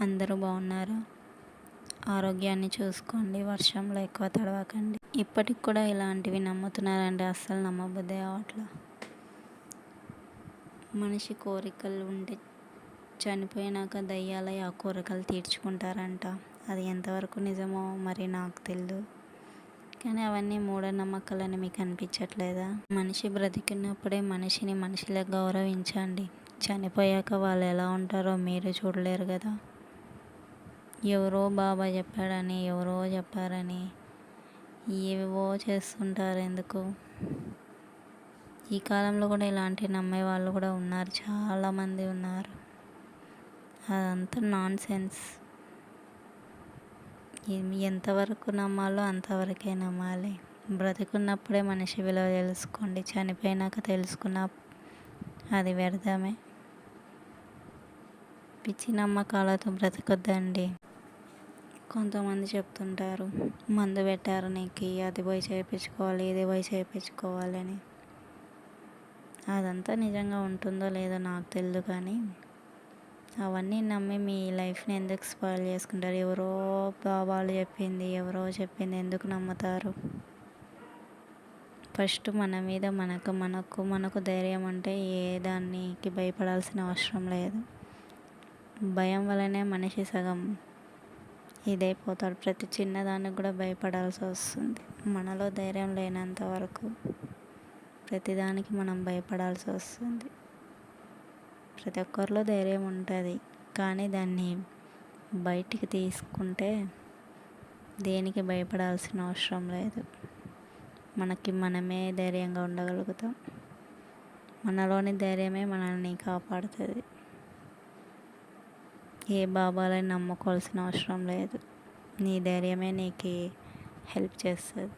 అందరూ బాగున్నారు. ఆరోగ్యాన్ని చూసుకోండి వర్షంలో ఎక్కువ తడవకండి. ఇప్పటికి కూడా ఇలాంటివి నమ్ముతున్నారంటే అస్సలు నమ్మబుద్ధి అవట్లా మనిషి కోరికలు ఉంటే చనిపోయినాక దయ్యాల ఆ కోరికలు తీర్చుకుంటారంట. అది ఎంతవరకు నిజమో మరి నాకు తెలియదు కానీ అవన్నీ మూఢనమ్మకాలని మీకు అనిపించట్లేదా? మనిషి బ్రతికినప్పుడే మనిషిని మనిషిలా గౌరవించండి. చనిపోయాక వాళ్ళు ఎలా ఉంటారో మీరు చూడలేరు కదా. ఎవరో బాబా చెప్పాడని ఎవరో చెప్పారని ఏవో చేస్తుంటారు ఎందుకు? ఈ కాలంలో కూడా ఇలాంటి నమ్మే వాళ్ళు కూడా ఉన్నారు చాలామంది ఉన్నారు. అదంతా నాన్ సెన్స్ ఎంతవరకు నమ్మాలో అంతవరకే నమ్మాలి. బ్రతికున్నప్పుడే మనిషి విలువ తెలుసుకోండి చనిపోయినాక తెలుసుకున్న అది వ్యర్థమే. పిచ్చి నమ్మకాలతో బ్రతకొద్దండి. కొంతమంది చెప్తుంటారు మందు పెట్టారు నీకు అది పోయి చేయించుకోవాలి ఇది పోయి చేయించుకోవాలని అదంతా నిజంగా ఉంటుందో లేదో నాకు తెలియదు కానీ అవన్నీ నమ్మి మీ లైఫ్ని ఎందుకు స్పాయిల్ చేసుకుంటారు? ఎవరో బాబాలు చెప్పింది ఎవరో చెప్పింది ఎందుకు నమ్ముతారు? ఫస్ట్ మన మీద మనకు మనకు మనకు ధైర్యం అంటే ఏ దానికి భయపడాల్సిన అవసరం లేదు. భయం వలనే మనిషి సగం ఇదైపోతాడు. ప్రతి చిన్నదానికి కూడా భయపడాల్సి వస్తుంది. మనలో ధైర్యం లేనంత వరకు ప్రతిదానికి మనం భయపడాల్సి వస్తుంది. ప్రతి ఒక్కరిలో ధైర్యం ఉంటుంది. కానీ దాన్ని బయటికి తీసుకుంటే దేనికి భయపడాల్సిన అవసరం లేదు. మనకి మనమే ధైర్యంగా ఉండగలుగుతాం. మనలోని ధైర్యమే మనల్ని కాపాడుతుంది. ఏ బాబాలని నమ్ముకోవాల్సిన అవసరం లేదు. నీ ధైర్యమే నీకు హెల్ప్ చేస్తుంది.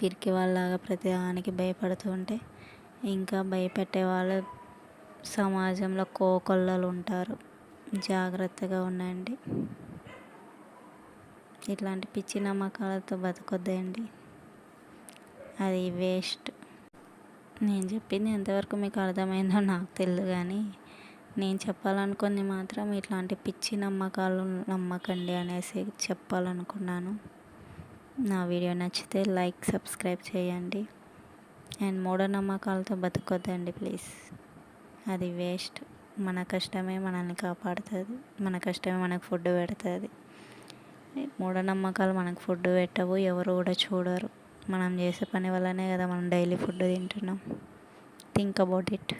పిరికి వాళ్ళలాగా ప్రతి దానికి భయపడుతూ ఉంటే ఇంకా భయపెట్టే వాళ్ళు సమాజంలో కోకొల్లలు ఉంటారు. జాగ్రత్తగా ఉండండి. ఇట్లాంటి పిచ్చి నమ్మకాలతో బతకొద్దండి. అది వేస్ట్. నేను చెప్పింది ఎంతవరకు మీకు అర్థమైందో నాకు తెలియదు కానీ నేను చెప్పాలనుకుంది మాత్రం ఇట్లాంటి పిచ్చి నమ్మకాలు నమ్మకండి అనేసి చెప్పాలనుకున్నాను. నా వీడియో నచ్చితే లైక్ సబ్స్క్రైబ్ చేయండి. అండ్ మూఢనమ్మకాలతో బతుకొద్దండి ప్లీజ్. అది వేస్ట్. మన కష్టమే మనల్ని కాపాడుతుంది. మన కష్టమే మనకు ఫుడ్ పెడుతుంది. మూఢనమ్మకాలు మనకు ఫుడ్ పెట్టవు ఎవరు కూడా చూడరు. మనం చేసే పని వల్లనే కదా మనం డైలీ ఫుడ్ తింటున్నాం. Think about it